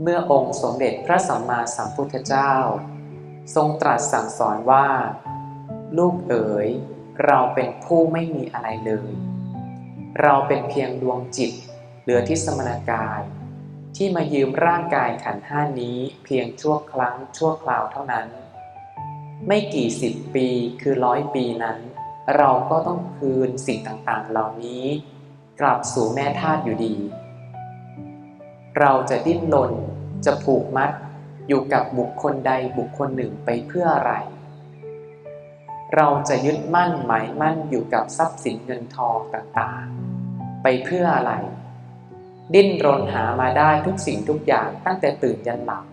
เมื่อองค์สมเด็จพระสัมมาสัมพุทธเจ้า ทรงตรัสสั่งสอนว่า ลูกเอ๋ย เราเป็นผู้ไม่มีอะไรเลย เราเป็นเพียงดวงจิต เหลือที่สมณกาย ที่มายืมร่างกายขันห้านี้เพียงชั่วครั้งชั่วคราวเท่านั้น ไม่กี่สิบปีคือร้อยปีนั้น เราก็ต้องคืนสิ่งต่างๆ เหล่านี้ กลับสู่แม่ธาตุอยู่ดี เราจะดิ้นรน จะผูกมัดอยู่กับบุคคลใดบุคคลหนึ่งไปเพื่ออะไร เราจะยึดมั่นหมายมั่นอยู่กับทรัพย์สินเงินทองต่างๆ ไปเพื่ออะไร ดิ้นรนหามาได้ทุกสิ่งทุกอย่างตั้งแต่ตื่นยันหลับ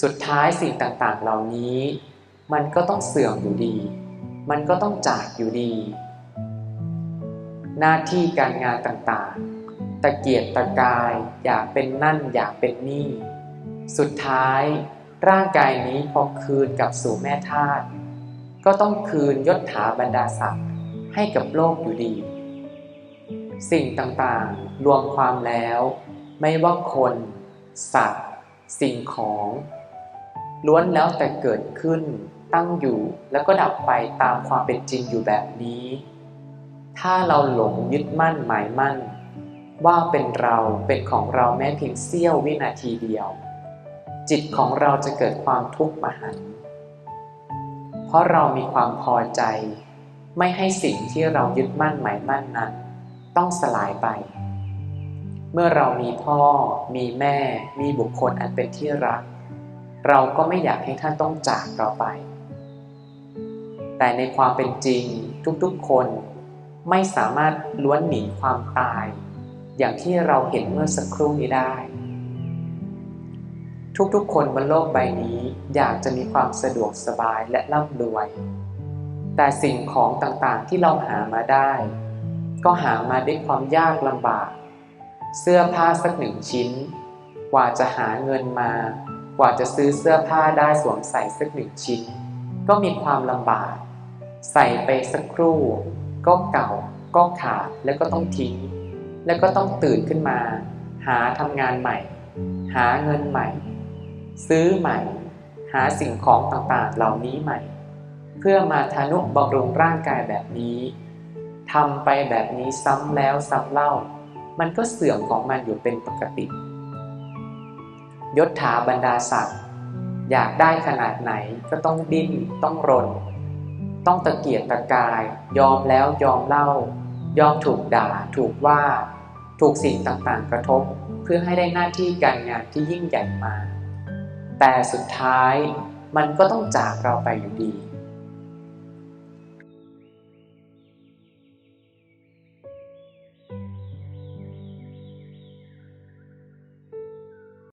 สุดท้ายสิ่งต่างๆ เหล่านี้ มันก็ต้องเสื่อมอยู่ดี มันก็ต้องจากอยู่ดี หน้าที่การงานต่างๆ ตะเกียกตะกายอยากเป็นนั่นอยากเป็นนี่ สุดท้าย ร่างกายนี้พอคืนกับสู่แม่ธาตุก็ต้องคืนยศถาบรรดาศักดิ์ให้กับโลกอยู่ดี สิ่งต่างๆรวมความแล้ว ไม่ว่าคน สัตว์ สิ่งของ ล้วนแล้วแต่เกิดขึ้น ตั้งอยู่แล้วก็ดับไปตามความเป็นจริงอยู่แบบนี้ ถ้าเราหลงยึดมั่นหมายมั่น ว่าเป็นเราเป็นของเราแม้เพียงเสี้ยววินาทีเดียว จิตของเราจะเกิดความทุกข์มหัน เพราะเรามีความพอใจ ไม่ให้สิ่งที่เรายึดมั่นหมายมั่นนั้น ต้องสลายไป เมื่อเรามีพ่อ มีแม่ มีบุคคลอันเป็นที่รัก เราก็ไม่อยากให้ท่านต้องจากเราไป แต่ในความเป็นจริงทุกๆคนไม่สามารถล้วนหนีความตาย อย่างที่เราเห็นเมื่อสักครู่นี้ได้ ทุกๆ คนบนโลกใบนี้อยากจะมีความสะดวกสบายและร่ำรวย แต่สิ่งของต่างๆที่เราหามาได้ ก็หามาด้วยความยากลำบาก เสื้อผ้าสักหนึ่งชิ้น กว่าจะหาเงินมา กว่าจะซื้อเสื้อผ้าได้สวมใส่สักหนึ่งชิ้น ก็มีความลำบาก ใส่ไปสักครู่ ก็เก่า ก็ขาดแล้วก็ต้องทิ้ง แล้วก็ต้องตื่นขึ้นมา หาทำงานใหม่ หาเงินใหม่ ซื้อใหม่ หาสิ่งของต่างๆเหล่านี้ใหม่ เพื่อมาทานุบำรุงร่างกายแบบนี้ทำไปแบบนี้ซ้ำแล้วซ้ำเล่า มันก็เสื่อมของมันอยู่เป็นปกติ ยศถาบรรดาศักดิ์อยากได้ขนาดไหนก็ต้องดิ้น ต้องรน ต้องตะเกียกตะกาย ยอมแล้วยอมเล่า ยอมถูกด่า ถูกว่า ถูกสิ่งต่างๆ กระทบ เพื่อให้ได้หน้าที่การงานที่ยิ่งใหญ่มา แต่สุดท้ายมันก็ต้องจากเราไปอยู่ดี